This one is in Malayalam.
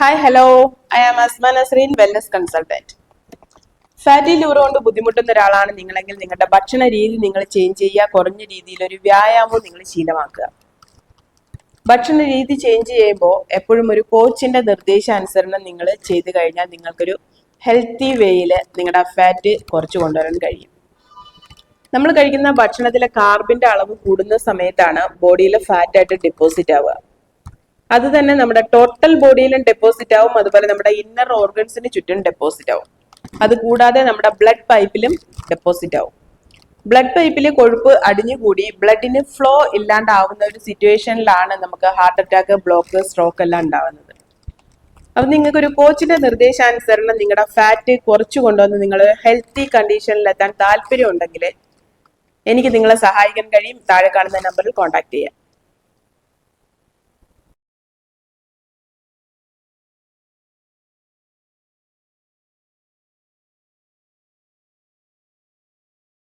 Hi hello I am Asman Nasreen wellness consultant fatty liver കൊണ്ട് ബുദ്ധിമുട്ടുന്ന ഒരാളാണ് നിങ്ങളെങ്കിൽ നിങ്ങളുടെ ഭക്ഷണ രീതി നിങ്ങൾ ചേഞ്ച് ചെയ്യുക കുറഞ്ഞ രീതിയിൽ ഒരു വ്യായാമവും നിങ്ങൾ ശീലമാക്കുക. ഭക്ഷണ രീതി ചേഞ്ച് ചെയ്യുമ്പോൾ എപ്പോഴും ഒരു കോച്ചിന്റെ നിർദ്ദേശാനുസരണം നിങ്ങൾ ചെയ്തു കഴിഞ്ഞാൽ നിങ്ങൾക്കൊരു ഹെൽത്തി വേയിൽ നിങ്ങളുടെ ഫാറ്റ് കുറച്ച് കൊണ്ടുവരാൻ കഴിയും. നമ്മൾ കഴിക്കുന്ന ഭക്ഷണത്തിലെ കാർബിന്റെ അളവ് കൂടുന്ന സമയത്താണ് ബോഡിയിൽ ഫാറ്റായിട്ട് ഡെപ്പോസിറ്റ് ആവുക. അത് തന്നെ നമ്മുടെ ടോട്ടൽ ബോഡിയിലും ഡെപ്പോസിറ്റ് ആവും. അതുപോലെ നമ്മുടെ ഇന്നർ ഓർഗൻസിന് ചുറ്റും ഡെപ്പോസിറ്റ് ആവും. അത് കൂടാതെ നമ്മുടെ ബ്ലഡ് പൈപ്പിലും ഡെപ്പോസിറ്റ് ആവും. ബ്ലഡ് പൈപ്പിൽ കൊഴുപ്പ് അടിഞ്ഞുകൂടി ബ്ലഡിന് ഫ്ലോ ഇല്ലാണ്ടാവുന്ന ഒരു സിറ്റുവേഷനിലാണ് നമുക്ക് ഹാർട്ട് അറ്റാക്ക് ബ്ലോക്ക് സ്ട്രോക്ക് എല്ലാം ഉണ്ടാവുന്നത്. അപ്പൊ നിങ്ങൾക്ക് ഒരു കോച്ചിന്റെ നിർദ്ദേശാനുസരണം നിങ്ങളുടെ ഫാറ്റ് കുറച്ചു കൊണ്ടുവന്ന് നിങ്ങൾ ഹെൽത്തി കണ്ടീഷനിൽ എത്താൻ താല്പര്യം ഉണ്ടെങ്കിൽ എനിക്ക് നിങ്ങളെ സഹായിക്കാൻ കഴിയും. താഴെ കാണുന്ന നമ്പറിൽ കോൺടാക്ട് ചെയ്യാം.